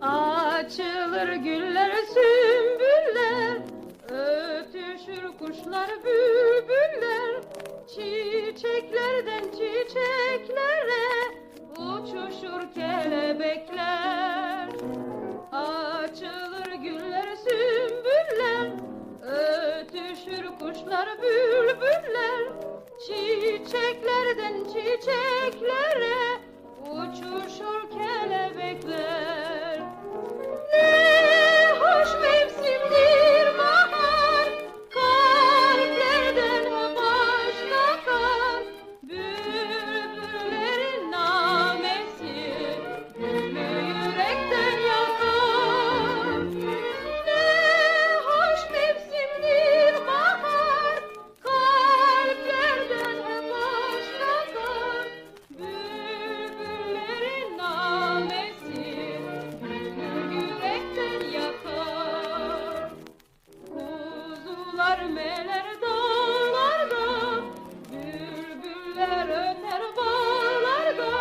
Açılır güller sümbüller Ötüşür kuşlar bülbüller. Çiçeklerden çiçeklere Uçuşur kelebekler. Açılır güller sümbüller Ötüşür kuşlar bülbüller. erba larga,